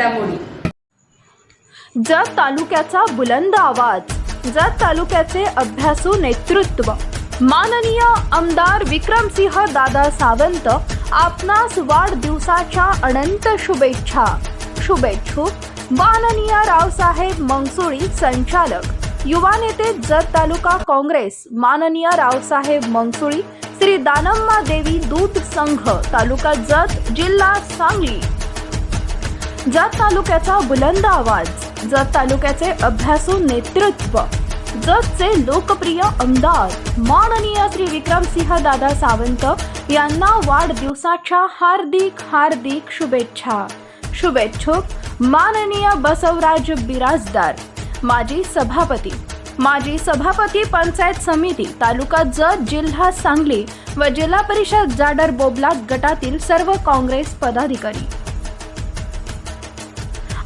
घडामोडी. जत तालुक्याचा बुलंद आवाज जत तालुक्याचे अभ्यासू नेतृत्व. माननीय आमदार विक्रमसिंह दादा सावंत आपणास वाढदिवसाच्या अनंत शुभेच्छा. शुभेच्छू. माननीय रावसाहेब मंगसुळी संचालक. युवा नेते जत तालुका काँग्रेस माननीय रावसाहेब मंगसुळी श्री दानम्मा देवी दूध संघ तालुका जत जिल्हा सांगली. जत तालुक्याचा बुलंद आवाज जत तालुक्याचे अभ्यासू नेतृत्व जतचे लोकप्रिय आमदार माननीय श्री विक्रमसिंह दादा सावंत यांना वाढदिवसाच्या हार्दिक हार्दिक शुभेच्छा. शुभेच्छुक माननीय बसवराज बिराजदार माजी सभापती माजी सभापती पंचायत समिती तालुका जत जिल्हा सांगली व जिल्हा परिषद जाडर बोबला गटातील सर्व काँग्रेस पदाधिकारी.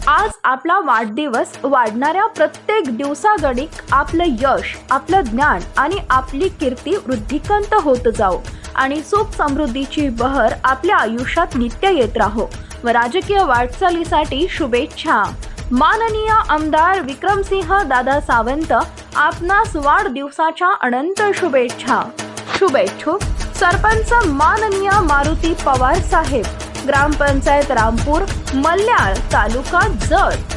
आज आपला वाढदिवस वाढणाऱ्या प्रत्येक दिवसागणिक आपलं यश आपलं ज्ञान आणि आपली कीर्ती वृद्धिकंत होत जाओ आणि सुख समृद्धीची बहर आपल्या आयुष्यात नित्य येत राहो. व राजकीय वाटचालीसाठी शुभेच्छा. माननीय आमदार विक्रमसिंह दादा सावंत आपणास वाढदिवसाच्या अनंत शुभेच्छा. शुभेच्छुक. सरपंच माननीय मारुती पवार साहेब. ग्रामपंचायत रामपूर मल्याळ तालुका जत.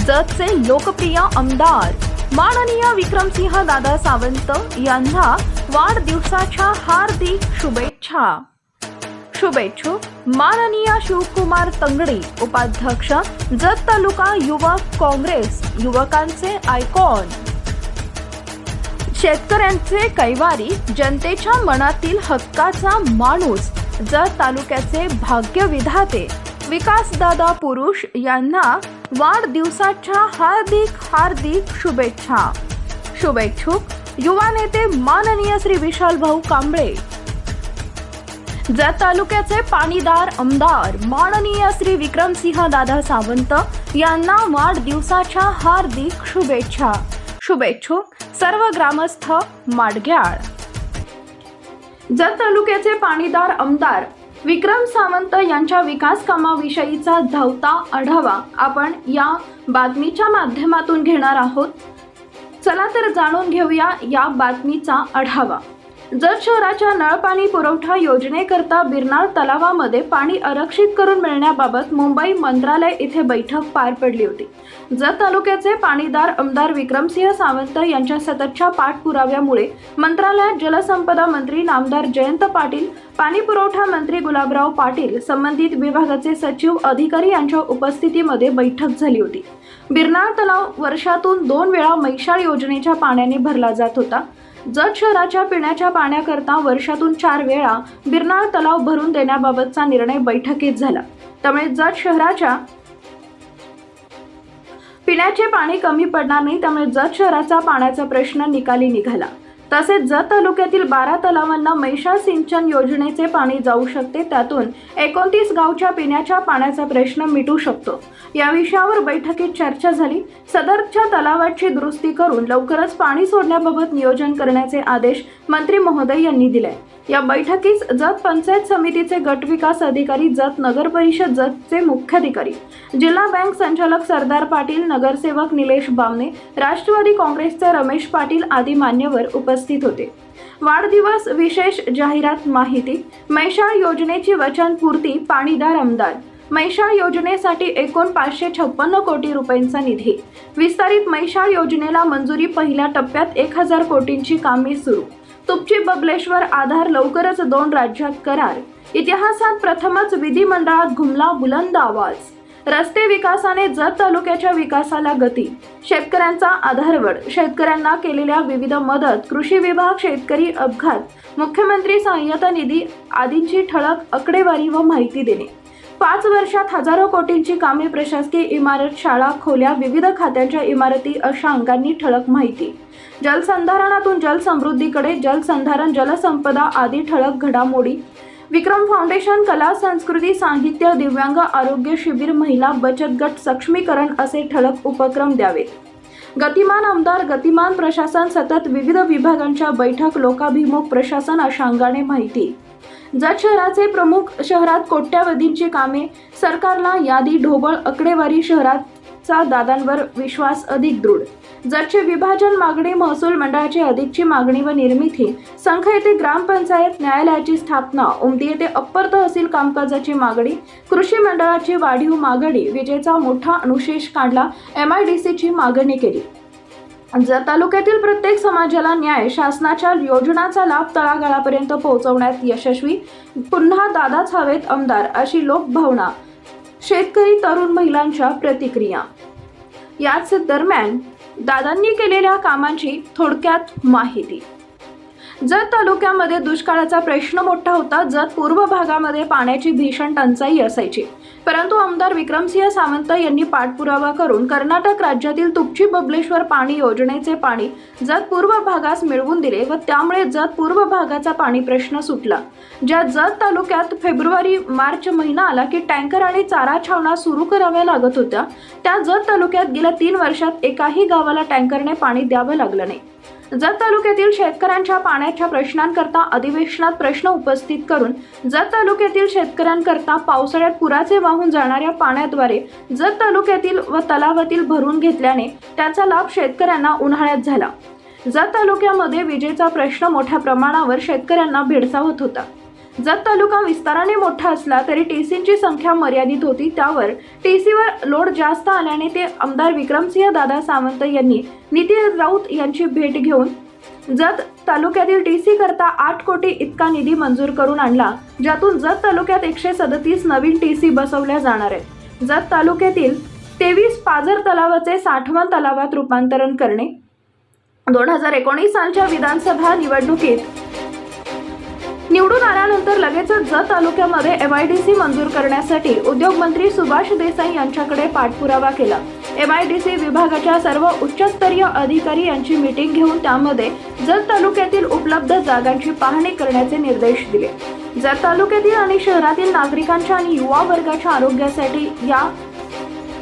जतचे लोकप्रिय आमदार माननीय विक्रमसिंह दादा सावंत यांना वाढदिवसाच्या हार्दिक शुभेच्छा. शुभेच्छुक माननीय शिवकुमार तंगडी उपाध्यक्ष जत तालुका युवक काँग्रेस युवकांचे आयकॉन. शेतकऱ्यांचे कैवारी जनतेच्या मनातील हक्काचा माणूस जत तालुक्याचे भाग्य विधाते विकासदादा पुरुष यांना वाढदिवसाच्या हार्दिक हार्दिक शुभेच्छा. शुभेच्छुक युवा नेते माननीय श्री विशाल भाऊ कांबळे. जत तालुक्याचे पाणीदार आमदार माननीय श्री विक्रमसिंह दादा सावंत यांना वाढदिवसाच्या हार्दिक शुभेच्छा. शुभेच्छुक सर्व ग्रामस्थ माडग्याळ. जत तालुक्याचे पाणीदार आमदार विक्रम सावंत यांच्या विकास कामाविषयीचा धावता आढावा आपण या बातमीच्या माध्यमातून घेणार आहोत. चला तर जाणून घेऊया या बातमीचा आढावा. जत शहराच्या नळपाणी पुरवठा योजनेकरता बिरनाळ तलावामध्ये पाणी आरक्षित करून मिळण्याबाबत मुंबई मंत्रालय इथे बैठक पार पडली होती. जत तालुक्याचे पाणीदार आमदार विक्रमसिंह सावंत यांच्या सततच्या पाठपुराव्यामुळे मंत्रालयात जलसंपदा मंत्री नामदार जयंत पाटील पाणी पुरवठा मंत्री गुलाबराव पाटील संबंधित विभागाचे सचिव अधिकारी यांच्या उपस्थितीमध्ये बैठक झाली होती. बिरनाळ तलाव वर्षातून दोन वेळा मैशाळ योजनेच्या पाण्याने भरला जात होता. जत शहराच्या पिण्याच्या पाण्याकरता वर्षातून चार वेळा बिरनाळ तलाव भरून देण्याबाबतचा निर्णय बैठकीत झाला. त्यामुळे जत शहराच्या पिण्याचे पाणी कमी पडणार नाही त्यामुळे जत शहराचा पाण्याचा प्रश्न निकाली निघाला. तसेच जत तालुक्यातील बारा तलावांना मैशा सिंचन योजनेचे पाणी जाऊ शकते त्यातून एकोणतीस गावच्या पिण्याच्या पाण्याचा प्रश्न मिटू शकतो. या विषयावर बैठकीत चर्चा झाली. सदरच्या तलावाची दुरुस्ती करून लवकरच पाणी सोडण्याबाबत नियोजन करण्याचे आदेश मंत्री महोदय यांनी दिले. या बैठकीस जत पंचायत समितीचे गट विकास अधिकारी जत नगर परिषद जतचे मुख्याधिकारी जिल्हा बँक संचालक सरदार पाटील नगरसेवक निलेश बामणे राष्ट्रवादी काँग्रेसचे रमेश पाटील आदी मान्यवर उपस्थित होते. वाढदिवस विशेष जाहिरात माहिती मैशाळ योजनेची वचनपूर्ती पाणीदार आमदार मैशाळ योजनेसाठी एकूण पाचशे छप्पन्न कोटी रुपयांचा निधी विस्तारित मैशाळ योजनेला मंजुरी पहिल्या टप्प्यात एक हजार कोटींची कामे सुरू. तुपची बबलेश्वर आधार लवकरच दोन राज्यात करार. इतिहासात प्रथमच विधिमंडळात घुमला बुलंद आवाज. रस्ते विकासाने जत तालुक्याच्या विकासाला गती. शेतकऱ्यांचा आधारवड. शेतकऱ्यांना केलेल्या विविध मदत कृषी विभाग शेतकरी अपघात मुख्यमंत्री सहाय्यता निधी आदींची ठळक आकडेवारी व माहिती देणे. पाच वर्षात हजारो कोटींची कामे प्रशासकीय इमारत शाळा खोल्या विविध खात्यांच्या इमारती अशा अंगांनी ठळक माहिती. जलसंधारणातून जलसमृद्धीकडे जलसंधारण जलसंपदा आदी ठळक घडामोडी. विक्रम फाउंडेशन कला संस्कृती साहित्य दिव्यांग आरोग्य शिबिर महिला बचत गट सक्षमीकरण असे ठळक उपक्रम द्यावेत गतिमान आमदार गतिमान प्रशासन सतत विविध विभागांच्या बैठक लोकाभिमुख प्रशासन अशा अंगाने माहिती. जत शहराचे प्रमुख शहरात कोट्यावधींची कामे सरकारला यादी ढोबळ आकडेवारी शहराचा दादांवर विश्वास अधिक दृढ. जतचे विभाजन मागणी महसूल मंडळाची अधिकची मागणी व निर्मिती संख येथे ग्रामपंचायत न्यायालयाची स्थापना उमदी येथे अप्पर तहसील कामकाजाची मागणी कृषी मंडळाची वाढीव मागणी विजेचा मोठा अनुशेष काढला एम आय डी सीची मागणी केली. जर तालुक्यातील प्रत्येक समाजाला न्याय शासनाच्या योजनांचा लाभ तळागाळापर्यंत पोहोचवण्यात यशस्वी पुन्हा दादाच हवेत आमदार अशी लोकभावना शेतकरी तरुण महिलांच्या प्रतिक्रिया. याच दरम्यान दादांनी केलेल्या कामांची थोडक्यात माहिती. जत तालुक्यामध्ये दुष्काळाचा प्रश्न मोठा होता जत पूर्व भागामध्ये पाण्याची भीषण टंचाई असायची परंतु आमदार विक्रमसिंह सावंत यांनी पाठपुरावा करून कर्नाटक राज्यातील तुपची बबलेश्वर पाणी योजनेचे पाणी जत पूर्व भागास मिळवून दिले व त्यामुळे जत पूर्व भागाचा पाणी प्रश्न सुटला. ज्या जत तालुक्यात फेब्रुवारी मार्च महिना आला की टँकर आणि चारा छावण्या सुरू कराव्या लागत होत्या त्या जत तालुक्यात गेल्या तीन वर्षात एकाही गावाला टँकरने पाणी द्यावं लागलं नाही. जत तालुक्यातील शेतकऱ्यांच्या पाण्याच्या प्रश्नांकरता अधिवेशनात प्रश्न उपस्थित करून जत तालुक्यातील शेतकऱ्यांकरता पावसाळ्यात पुराचे वाहून जाणाऱ्या पाण्याद्वारे जत तालुक्यातील व तलावातील भरून घेतल्याने त्याचा लाभ शेतकऱ्यांना उन्हाळ्यात झाला. जत तालुक्यामध्ये विजेचा प्रश्न मोठ्या प्रमाणावर शेतकऱ्यांना भेडसावत होता. जत तालुका विस्ताराने मोठा असला तरी टीसींची संख्या मर्यादित होती. त्यावर टीसीवर लोड जास्त आल्याने ते आमदार विक्रमसिंह दादा सावंत यांनी नितीन राऊत यांची भेट घेऊन जत तालुक्यातील टीसी करता आठ कोटी इतका निधी मंजूर करून आणला ज्यातून जत तालुक्यात एकशे सदतीस नवीन टी सी बसवल्या जाणार आहेत. जत तालुक्यातील तेवीस पाझर तलावाचे साठवण तलावात रूपांतरण करणे. दोन हजार एकोणीस सालच्या विधानसभा निवडणुकीत निवडून आल्यानंतर लगेचच जत तालुक्यामध्ये एम आय डी सी मंजूर करण्यासाठी उद्योगमंत्री सुभाष देसाई यांच्याकडे पाठपुरावा केला. एम आय डी सी विभागाच्या सर्व उच्चस्तरीय अधिकारी यांची मीटिंग घेऊन त्यामध्ये जत तालुक्यातील उपलब्ध जागांची पाहणी करण्याचे निर्देश दिले. जत तालुक्यातील आणि शहरातील नागरिकांच्या आणि युवा वर्गाच्या आरोग्यासाठी या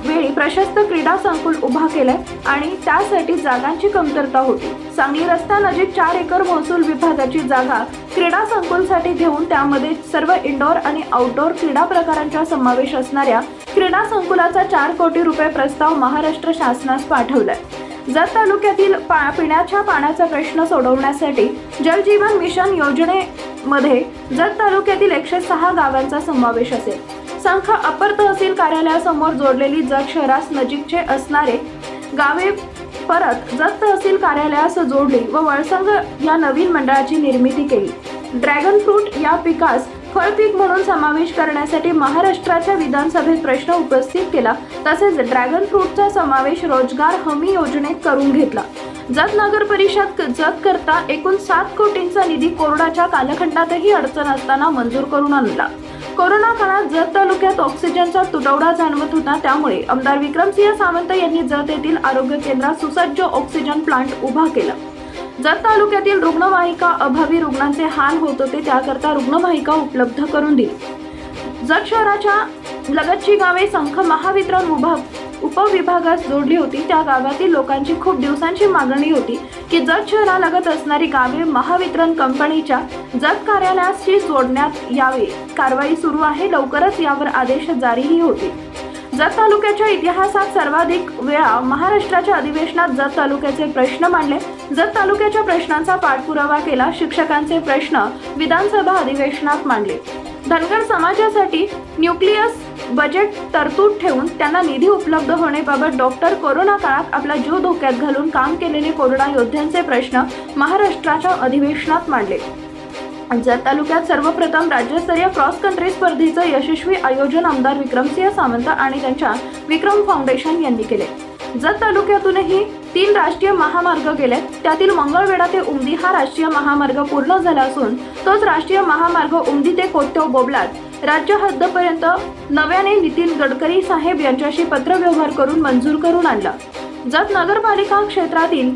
वेळी प्रशस्त क्रीडा संकुल उभा केलंय आणि त्यासाठी जागांची कमतरता होती. सांगली रस्त्यानजीक चार एकर महसूल विभागाची जागा क्रीडा संकुलसाठी घेऊन त्यामध्ये सर्व इंडोर आणि आउटडोर क्रीडा प्रकारांचा समावेश असणाऱ्या क्रीडा संकुलाचा चार कोटी रुपये प्रस्ताव महाराष्ट्र शासनास पाठवलाय. जत तालुक्यातील पा पिण्याच्या पाण्याचा प्रश्न सोडवण्यासाठी जलजीवन मिशन योजनेमध्ये जत तालुक्यातील एकशे सहा गावांचा समावेश असेल. संख अपर तहसील कार्यालयासमोर जोडलेली जत शहरास नजीकचे असणारे गावे परत जत तहसील कार्यालयास जोडली व वळसंग या नवीन मंडळाची निर्मिती केली. ड्रॅगन फ्रूट या पिकास फळपीक म्हणून समावेश करण्यासाठी महाराष्ट्राच्या विधानसभेत प्रश्न उपस्थित केला तसेच ड्रॅगन फ्रूटचा समावेश रोजगार हमी योजनेत करून घेतला. जत नगर परिषद जत करता एकूण सात कोटींचा निधी कोरोनाच्या कालखंडातही अडचण असताना मंजूर करून आणला. कोरोना काळात जत तालुक्यात ऑक्सिजनचा तुटवडा जाणवत होता. त्यामुळे आमदार विक्रमसिंह सावंत यांनी जत येथील आरोग्य केंद्रात सुसज्ज ऑक्सिजन प्लांट उभा केला. जत तालुक्यातील रुग्णवाहिका अभावी रुग्णांचे हाल होत होते त्याकरता रुग्णवाहिका उपलब्ध करून दिली. जत शहराच्या लगतची गावे संख महावितरण विभाग उपविभागास जोडली होती. त्या गावातील लोकांची खूप दिवसांची मागणी होती की जत शहरालगत असणारी गावे महावितरण कंपनीच्या जत कार्यालयाशी जोडण्यात यावे. कारवाई सुरू आहे. लवकरच यावर आदेश जारीही होते जत तालुक्याच्या इतिहासात सर्वाधिक वेळा महाराष्ट्राच्या अधिवेशनात जत तालुक्याचे प्रश्न मांडले. जत तालुक्याच्या प्रश्नांचा पाठपुरावा केला. शिक्षकांचे प्रश्न विधानसभा अधिवेशनात मांडले. धनगर समाजासाठी न्यूक्लियस बजेट तरतूद ठेवून त्यांना निधी उपलब्ध होण्याबाबत डॉक्टर कोरोना काळात आपला जीव धोक्यात घालून काम केलेले कोरोना योद्ध्यांचे प्रश्न महाराष्ट्राच्या अधिवेशनात मांडले. जत तालुक्यात सर्वप्रथम राज्यस्तरीय क्रॉस कंट्री स्पर्धेचं यशस्वी आयोजन आमदार विक्रमसिंह सावंत आणि त्यांच्या विक्रम फाउंडेशन यांनी केले. जत तालुक्यातूनही तीन राष्ट्रीय महामार्ग गेले त्यातील मंगळवेढा ते उमदी हा राष्ट्रीय महामार्ग पूर्ण झाला असून तोच राष्ट्रीय महामार्ग उमदी ते कोट्यव बोबलात. राज्य हद्दपर्यंत नव्याने नितीन गडकरी साहेब यांच्याशी पत्रव्यवहार करून मंजूर करून आणला. जत नगरपालिका क्षेत्रातील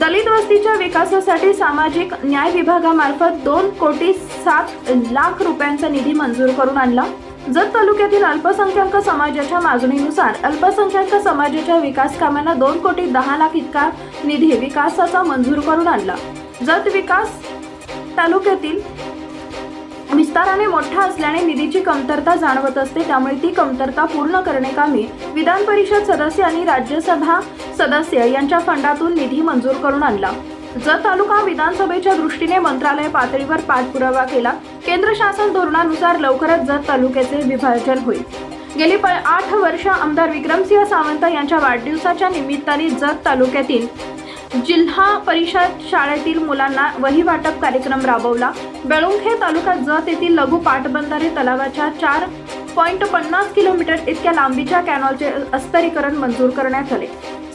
दलित वस्तीच्या विकासासाठी सामाजिक न्याय विभागामार्फत दोन कोटी सात लाख रुपयांचा निधी मंजूर करून आणला. जत तालुक्यातील अल्पसंख्याक समाजाच्या मागणीनुसार अल्पसंख्याक समाजाच्या विकास कामांना दोन कोटी दहा लाख इतका निधी विकासाचा मंजूर करून आणला. जत विकास तालुक्यातील विस्ताराने मोठा असल्याने निधीची कमतरता जाणवत असते. त्यामुळे ती कमतरता पूर्ण करण्याकामी विधान परिषद सदस्य आणि राज्यसभा सदस्य यांच्या फंडातून निधी मंजूर करून आणला. जत तालुका विधानसभेच्या दृष्टीने मंत्रालय पातळीवर पाठपुरावा केला. केंद्र शासन धोरणानुसार लवकरच जत तालुक्याचे विभाजन होईल. गेली प आठ वर्ष आमदार विक्रमसिंह सावंत यांच्या वाढदिवसाच्या निमित्ताने जत तालुक्यातील जिल्हा परिषद शाळेतील मुलांना वही वाटप कार्यक्रम राबवला. बेळुंखे तालुका जत येथील लघु पाटबंधारे तलावाच्या चार पॉईंट पन्नास किलोमीटर इतक्या लांबीच्या कॅनॉलचे अस्तरीकरण मंजूर करण्यात आले.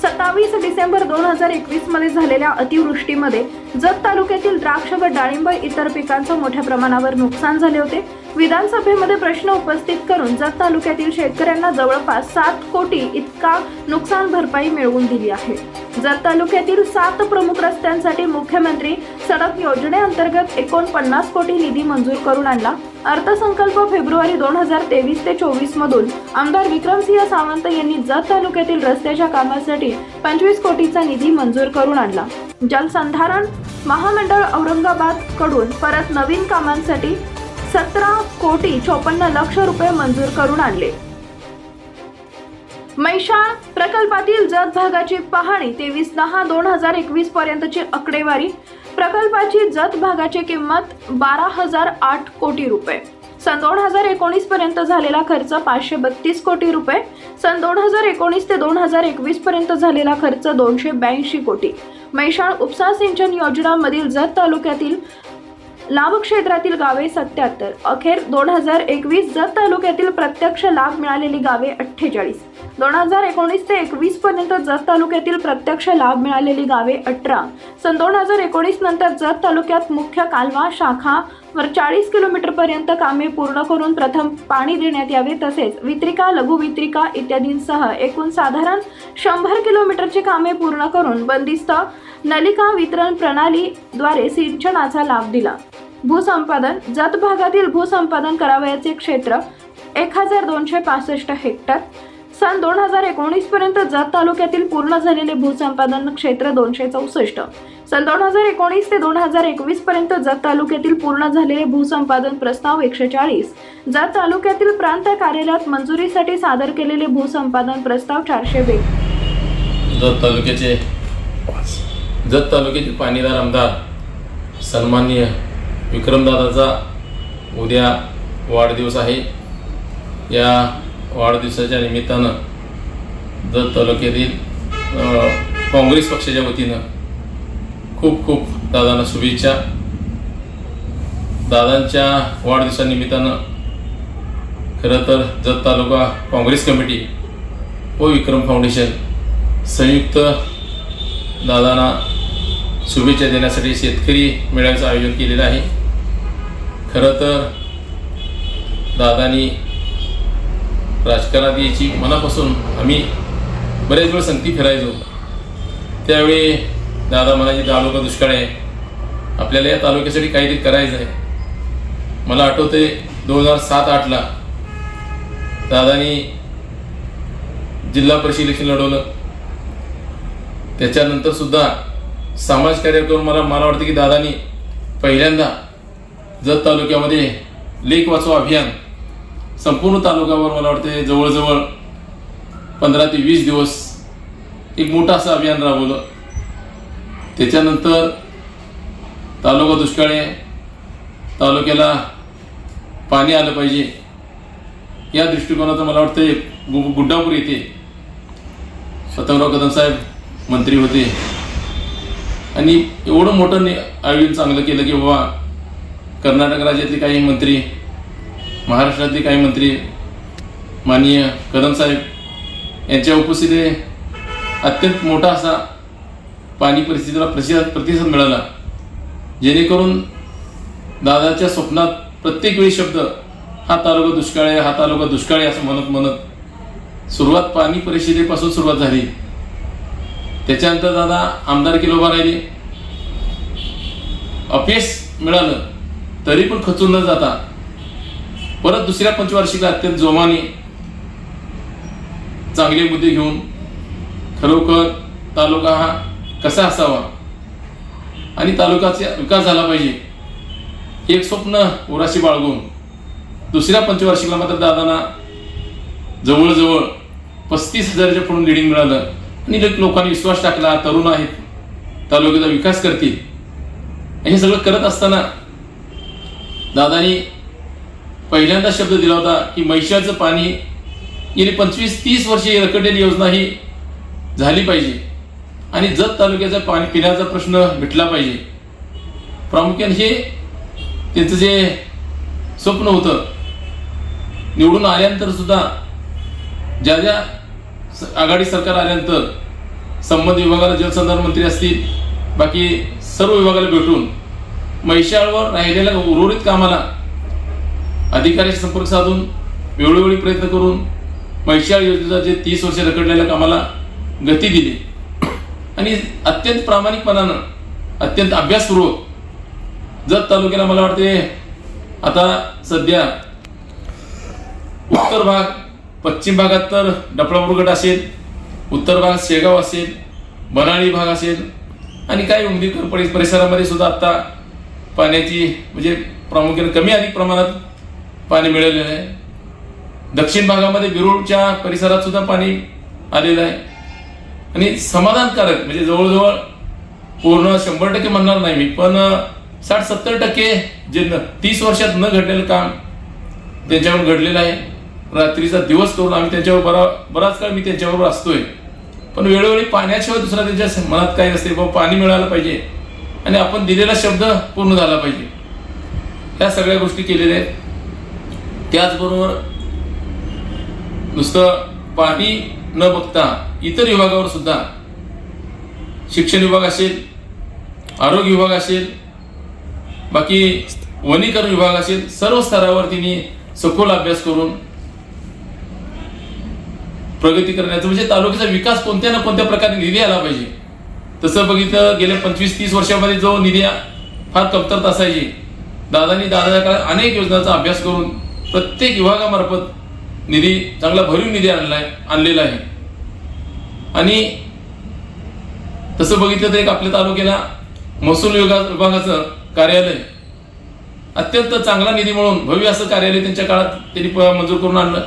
सत्तावीस डिसेंबर दोन हजार एकवीसमध्ये झालेल्या अतिवृष्टीमध्ये जत तालुक्यातील द्राक्ष व डाळिंब इतर पिकांचं मोठ्या प्रमाणावर नुकसान झाले होते. विधानसभेमध्ये प्रश्न उपस्थित करून जत तालुक्यातील शेतकऱ्यांना जवळपास सात कोटी इतका नुकसान भरपाई मिळवून दिली आहे. जत तालुक्यातील सात प्रमुख रस्त्यांसाठी मुख्यमंत्री सडक योजनेअंतर्गत एकोणपन्नास कोटी निधी मंजूर करून आणला. अर्थसंकल्प फेब्रुवारी दोन हजार तेवीस ते चोवीस मधून आमदार विक्रमसिंह सावंत यांनी जत तालुक्यातील रस्त्याच्या कामासाठी पंचवीस कोटीचा निधी मंजूर करून आणला. जलसंधारण महामंडळ औरंगाबादकडून परत नवीन कामांसाठी सतरा कोटी चोपन्न लक्ष रुपये मंजूर करून आणले. मैशाळ प्रकल्पातील जत भागाची पाहणी तेवीस दहा दोन हजार एकवीस पर्यंतची आकडेवारी. प्रकल्पाची जत भागाची किंमत बारा हजार आठ कोटी रुपये. सन दोन हजार एकोणीस पर्यंत झालेला खर्च पाचशे बत्तीस कोटी रुपये. सन दोन हजार एकोणीस ते दोन हजार एकवीस पर्यंत झालेला खर्च दोनशे ब्याऐंशी कोटी. मैशाळ उपसा सिंचन योजनामधील जत तालुक्यातील लाभ क्षेत्रातील गावे सत्याहत्तर. अखेर दोन हजार एकवीस जत तालुक्यातील प्रत्यक्ष लाभ मिळालेली गावे अठ्ठेचाळीस. दोन हजार एकोणीस ते एकवीस पर्यंत जत तालुक्यातील प्रत्यक्ष लाभ मिळालेली गावे अठरा. सन दोन हजार एकोणीस नंतर जत तालुक्यात मुख्य कालवा शाखा वर चाळीस किलोमीटर पर्यंत कामे पूर्ण करून प्रथम पाणी देण्यात यावे तसेच वित्रिका लघुवित्रिका इत्यादींसह एकूण साधारण शंभर किलोमीटरची कामे पूर्ण करून बंदिस्त नलिका वितरण प्रणालीद्वारे सिंचनाचा लाभ दिला. भूसंपादन जत भागातील भूसंपादन करावयाचे क्षेत्र एक हजार दोनशे पासष्ट हेक्टर. सन दोन हजार एकोणीस पर्यंत जत तालुक्यातील पूर्ण झालेले भूसंपादन क्षेत्र दोनशे चौसष्ट. सन दोन हजार एकोणीस ते दोन हजार एकवीस पर्यंत जत तालुक्यातील पूर्ण झालेले भूसंपादन प्रस्ताव एकशे चाळीस जत तालुक्यातील प्रांत कार्यालयात मंजुरीसाठी सादर केलेले भूसंपादन प्रस्ताव चारशे बे जत तालुक्याचे जत तालुक्याचे पाणीदार आमदार सन्माननीय विक्रमदादाचा उद्या वाढदिवस आहे. या वाढदिवसाच्या निमित्तानं जत तालुक्यातील काँग्रेस पक्षाच्या वतीनं खूप खूप दादांना शुभेच्छा. दादांच्या वाढदिवसानिमित्तानं खरं तर जत तालुका काँग्रेस कमिटी व विक्रम फाउंडेशन संयुक्त दादांना शुभेच्छा देण्यासाठी शेतकरी मेळाव्याचं आयोजन केलेलं आहे. खरं तर दादानी राजकारणात यायची मनापासून आम्ही बरेच वेळ संगती फिरायचो. त्यावेळी दादा म्हणायचे तालुका दुष्काळ आहे. आपल्याला या तालुक्यासाठी काहीतरी करायचं आहे. मला आठवते दोन हजार सात आठला दादानी जिल्हा परिषद इलेक्शन लढवलं. त्याच्यानंतर सुद्धा समाजकार्य करून मला मला वाटतं की दादानी पहिल्यांदा जत तालुक्यामध्ये लेख वाचो अभियान. संपूर्ण तालुक्यावर मला वाटते जवळजवळ पंधरा ते वीस दिवस एक मोठं असं अभियान राबवलं. त्याच्यानंतर तालुका दुष्काळे तालुक्याला पाणी आलं पाहिजे. या दृष्टिकोनाचं मला वाटतं गु गुड्डापूर येथे स्वतंत्रराव कदम साहेब मंत्री होते. आणि एवढं मोठं आयोजन चांगलं केलं की बाबा कर्नाटक राज्यातले काही मंत्री महाराष्ट्रातले काही मंत्री माननीय कदमसाहेब यांच्या उपस्थितीने अत्यंत मोठा असा पाणी परिस्थितीला प्रतिसाद प्रतिसाद मिळाला. जेणेकरून दादाच्या स्वप्नात प्रत्येक वेळी शब्द हा तालुका दुष्काळ आहे हा तालुका दुष्काळ आहे असं म्हणत म्हणत सुरुवात पाणी परिषदेपासून सुरुवात झाली. त्याच्यानंतर दादा आमदारकी उभा राहिली. अपयश मिळालं. तरी पण खचून न जाता परत दुसऱ्या पंचवार्षिकला अत्यंत जोमाने चांगले मुद्दे घेऊन खरोखर तालुका हा कसा असावा आणि तालुकाचा विकास झाला पाहिजे एक स्वप्न उराशी बाळगून दुसऱ्या पंचवार्षिकला मात्र दादांना जवळजवळ पस्तीस हजाराच्या पुढून लिडिंग मिळालं. आणि लोकांनी विश्वास टाकला तरुण आहेत तालुक्याचा विकास करतील हे सगळं करत असताना दादानी पहिल्यांदा शब्द दिला होता की मैशाचं पाणी गेली पंचवीस तीस वर्षे रखडलेली योजना ही झाली पाहिजे. आणि जत तालुक्याचा पाणी पिण्याचा प्रश्न मिटला पाहिजे. प्रामुख्याने हे त्यांचं जे स्वप्न होतं निवडून आल्यानंतर सुद्धा ज्या ज्या स- आघाडी सरकार आल्यानंतर संबंधित विभागाला जलसंधारण मंत्री असतील बाकी सर्व विभागाला भेटून म्हैशाळवर राहिलेल्या उर्वरित कामाला अधिकाऱ्याशी संपर्क साधून वेळोवेळी प्रयत्न करून म्हैशाळ योजनेचा जे तीस वर्ष रखडलेल्या कामाला गती दिली. आणि अत्यंत प्रामाणिकपणानं अत्यंत अभ्यासपूर्वक जत तालुक्याला मला वाटते आता सध्या उत्तर भाग पश्चिम भागात तर डफळापूर गट असेल उत्तर भाग शेगाव असेल बनाळी भाग असेल आणि काही उमदीकर परिसरामध्ये सुद्धा आता पाण्याची म्हणजे प्रामुख्याने कमी अधिक प्रमाणात पाणी मिळालेलं आहे. दक्षिण भागामध्ये बिरुळच्या परिसरात सुद्धा पाणी आलेलं आहे. आणि समाधानकारक म्हणजे जवळजवळ पूर्ण शंभर टक्के म्हणणार नाही मी पण साठ सत्तर टक्के जे न तीस वर्षात न घडलेलं काम त्यांच्यावर घडलेलं आहे. रात्रीचा दिवस करून आम्ही त्यांच्यावर बरा बराच काळ मी त्यांच्याबरोबर असतोय. पण वेळोवेळी पाण्याशिवाय दुसरा त्यांच्या मनात काही नसते बाबा पाणी मिळालं पाहिजे. आणि आपण दिलेला शब्द पूर्ण झाला पाहिजे. या सगळ्या गोष्टी केलेल्या आहेत. त्याचबरोबर नुसतं पाणी न बघता इतर विभागावर सुद्धा शिक्षण विभाग असेल आरोग्य विभाग असेल बाकी वनीकरण विभाग असेल सर्व स्तरावर तिने सखोल अभ्यास करून प्रगती करण्याचं म्हणजे तालुक्याचा विकास कोणत्या ना कोणत्या प्रकारे निधी आला पाहिजे. तसं बघितलं गेल्या पंचवीस तीस वर्षामध्ये जो निधी फार कमतरता असायची. दादानी दादाच्या काळात अनेक योजनांचा अभ्यास करून प्रत्येक विभागामार्फत निधी चांगला भरीव निधी आणला आहे आणलेला आहे. आणि तसं बघितलं तर एक आपल्या तालुक्याला महसूल विभाग विभागाचं कार्यालय अत्यंत चांगला निधी म्हणून भव्य असं कार्यालय त्यांच्या काळात त्यांनी प- मंजूर करून आणलं.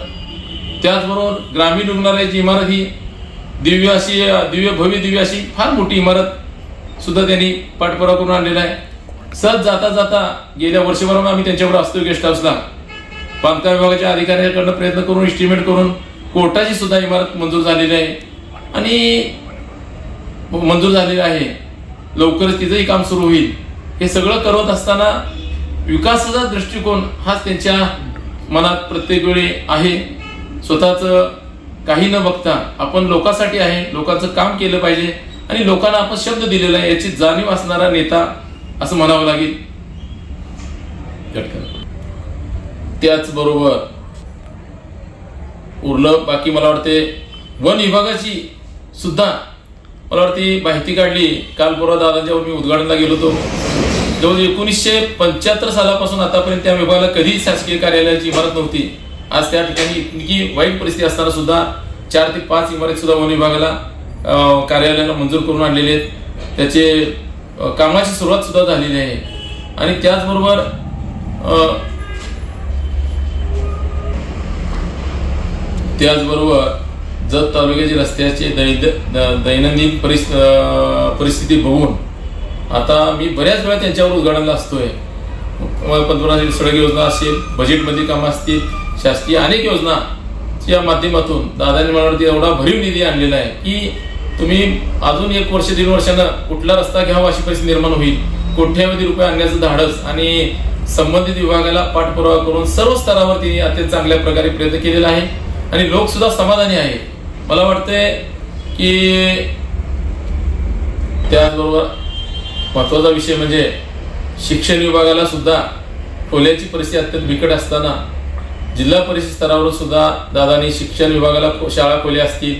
त्याचबरोबर ग्रामीण रुग्णालयाची इमारत ही दिव्य अशी दिव्य भव्य दिव्य अशी फार मोठी इमारत सुद्धा त्यांनी पाठपुरा करून आणलेला आहे. सहज जाता जाता गेल्या वर्षभरात आम्ही त्यांच्यावर असतो गेस्ट हाऊसला बांधकाम विभागाच्या अधिकाऱ्यांकडनं प्रयत्न करून इस्टिमेट करून कोर्टाची सुद्धा इमारत मंजूर झालेली आहे. आणि मंजूर झालेली आहे. लवकरच तिचंही काम सुरू होईल. हे सगळं करत असताना विकासाचा दृष्टिकोन हाच त्यांच्या मनात प्रत्येक वेळी आहे. स्वतःचं काही न बघता आपण लोकांसाठी आहे लोकांचं काम केलं पाहिजे आणि लोकांना आपण शब्द दिलेला आहे याची जाणीव असणारा नेता असं म्हणावं लागेल. त्याचबरोबर उरलं बाकी मला वाटते वन विभागाची सुद्धा मला वाटते माहिती काढली. काल परवा दादांच्यावर मी उद्घाटनला गेलो होतो. जवळ एकोणीसशे पंच्याहत्तर सालापासून आतापर्यंत त्या विभागाला कधी शासकीय कार्यालयाची इमारत नव्हती. आज त्या ठिकाणी इतकी वाईट परिस्थिती असताना सुद्धा चार ते पाच इमारत सुद्धा वन विभागाला कार्यालयाला मंजूर करून आणलेले आहेत. त्याचे कामाची सुरुवात सुद्धा झालेली आहे. आणि त्याचबरोबर अं, त्याचबरोबर जत तालुक्याचे रस्त्याचे दैद दैनंदिन परिस परिस्थिती बघून आता मी बऱ्याच वेळा त्यांच्यावर उद्घाटनला असतोय. पंतप्रधान सडक योजना असेल बजेटमध्ये कामं असतील शासकीय अनेक योजना या माध्यमातून दादाने मनावरती एवढा भरीव निधी आणलेला आहे की तुम्ही अजून एक वर्ष दीड वर्षानं कुठला रस्ता घ्यावा अशी परिस्थिती निर्माण होईल. कोट्यावधी रुपये आणण्याचं धाडस आणि संबंधित विभागाला पाठपुरावा करून सर्व स्तरावर तिने अत्यंत चांगल्या प्रकारे प्रयत्न केलेला आहे आणि लोक सुद्धा समाधानी आहे मला वाटतंय की त्याचबरोबर महत्त्वाचा विषय म्हणजे शिक्षण विभागाला सुद्धा खोल्याची परिस्थिती अत्यंत बिकट असताना जिल्हा परिषद स्तरावर सुद्धा दादानी शिक्षण विभागाला शाळा खोल्या असतील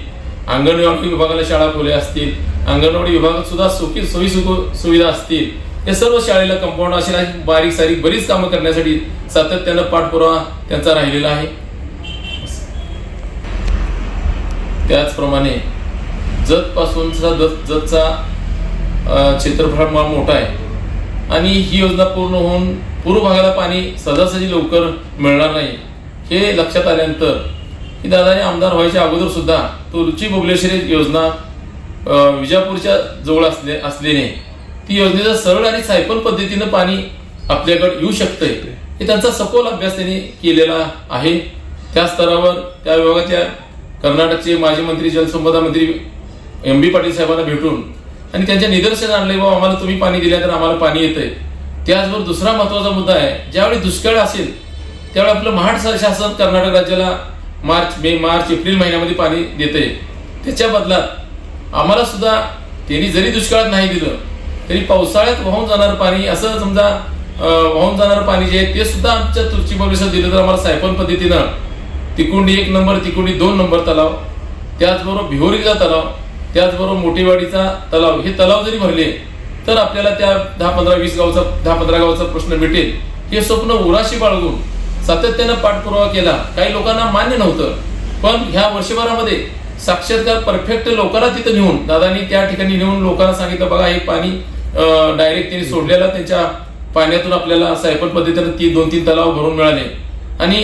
अंगणवाडी विभागाला शाळा खोल्या असतील अंगणवाडी विभागात सुद्धा सुखी सोयी सुविधा असतील. या सर्व शाळेला कंपाऊंड अशी बारीक सारीक बरीच कामं करण्यासाठी सातत्यानं पाठपुरावा त्यांचा राहिलेला आहे. त्याचप्रमाणे जत पासूनचा जत जतचा क्षेत्रफळ मोठा आहे. आणि ही योजना पूर्ण होऊन पूर्व भागाला पाणी सहजासहजी लवकर मिळणार नाही. हे लक्षात आल्यानंतर की दादाने आमदार व्हायच्या अगोदर सुद्धा तो रुची बबलेश्वरी योजना विजापूरच्या जवळ असले असल्याने ती योजनेचा सरळ आणि सायपल पद्धतीनं पाणी आपल्याकडे येऊ शकतंय. हे त्यांचा सखोल अभ्यास त्यांनी केलेला आहे. त्या स्तरावर त्या विभागाच्या कर्नाटकचे माजी मंत्री जलसंपदा मंत्री एम बी पाटील साहेबांना भेटून आणि त्यांच्या निदर्शन आणले बाबा आम्हाला तुम्ही पाणी दिल्या तर आम्हाला पाणी येतंय. त्याचबरोबर दुसरा महत्त्वाचा मुद्दा आहे ज्यावेळी दुष्काळ असेल त्यावेळी आपलं महाड शासन कर्नाटक राज्याला मार्च मे मार्च एप्रिल महिन्यामध्ये पाणी देते त्याच्या बदलात आम्हाला सुद्धा त्यांनी जरी दुष्काळात नाही दिलं तरी पावसाळ्यात वाहून जाणारं पाणी असं समजा वाहून जाणारं पाणी जे आहे ते सुद्धा आमच्या तुर्ची भविष्यात दिलं तर आम्हाला सायपन पद्धतीनं तिकुंडी एक नंबर तिकुंडी दोन नंबर तलाव त्याचबरोबर भिहोरीचा तलाव त्याचबरोबर मोठेवाडीचा तलाव हे तलाव जरी भरले तर आपल्याला त्या दहा पंधरा वीस गावचा दहा पंधरा गावचा प्रश्न मिटेल. हे स्वप्न उराशी बाळगून सातत्यानं पाठपुरावा केला. काही लोकांना मान्य नव्हतं. पण ह्या वर्षभरामध्ये साक्षात्कार परफेक्ट लोकांना तिथं नेऊन दादानी त्या ठिकाणी नेऊन लोकांना सांगितलं बघा हे पाणी डायरेक्ट त्यांनी सोडलेलं त्यांच्या पाण्यातून आपल्याला सायकल पद्धतीनं ती दोन तीन तलाव भरून मिळाले. आणि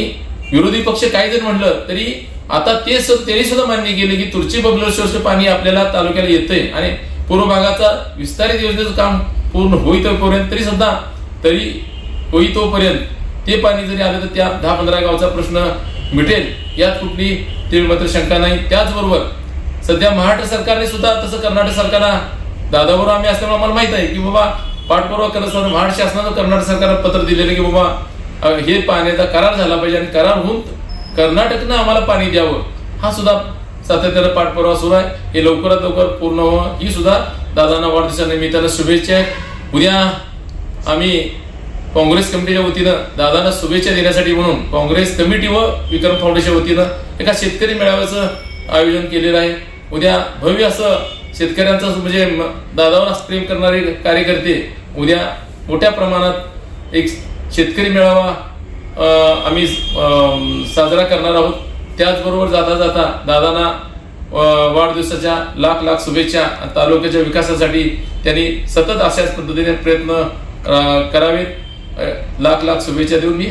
विरोधी पक्ष काही जरी म्हटलं तरी आता ते त्यांनी सुद्धा मान्य केले की तुर्ची बबलेश्वरचं पाणी आपल्याला तालुक्याला येतंय. आणि पूर्व भागाचा विस्तारित योजनेचं काम पूर्ण होईतोपर्यंत तरी सुद्धा तरी होईतोपर्यंत ते पाणी जरी आलं तर त्या दहा पंधरा गावचा प्रश्न मिटेल. यात कुठली ते मात्र शंका नाही. त्याचबरोबर सध्या महाराष्ट्र सरकारने सुद्धा तसं कर्नाटक सरकारला दादाबरोबर आम्ही असल्यामुळे आम्हाला माहीत आहे की बाबा पाठपुरावा करत असताना महाराष्ट्र शासनानं कर्नाटक सरकारला पत्र दिलेलं की बाबा हे पाण्याचा करार झाला पाहिजे आणि करार होऊन कर्नाटकनं आम्हाला पाणी द्यावं. हा सुद्धा सातत्यानं पाठपुरावा सुरू आहे. हे लवकरात लवकर पूर्ण व्हावं. ही सुद्धा दादांना वाढदिवसानिमित्तानं शुभेच्छा आहेत. उद्या आम्ही काँग्रेस कमिटीच्या वतीनं दादांना शुभेच्छा देण्यासाठी म्हणून काँग्रेस कमिटी व विक्रम फाउंडेशन वतीनं एका शेतकरी मेळाव्याचं आयोजन केलेलं आहे. उद्या भव्य असं शेतकऱ्यांचं म्हणजे दादावर प्रेम करणारे कार्यकर्ते उद्या मोठ्या प्रमाणात एक शेतकरी मेळावा आम्ही साजरा करणार आहोत. त्याचबरोबर जाता जाता दादांना वाढदिवसाच्या लाख लाख शुभेच्छा तालुक्याच्या विकासासाठी त्यांनी सतत अशाच पद्धतीने प्रयत्न करावेत. लाख लाख शुभेच्छा देऊन मी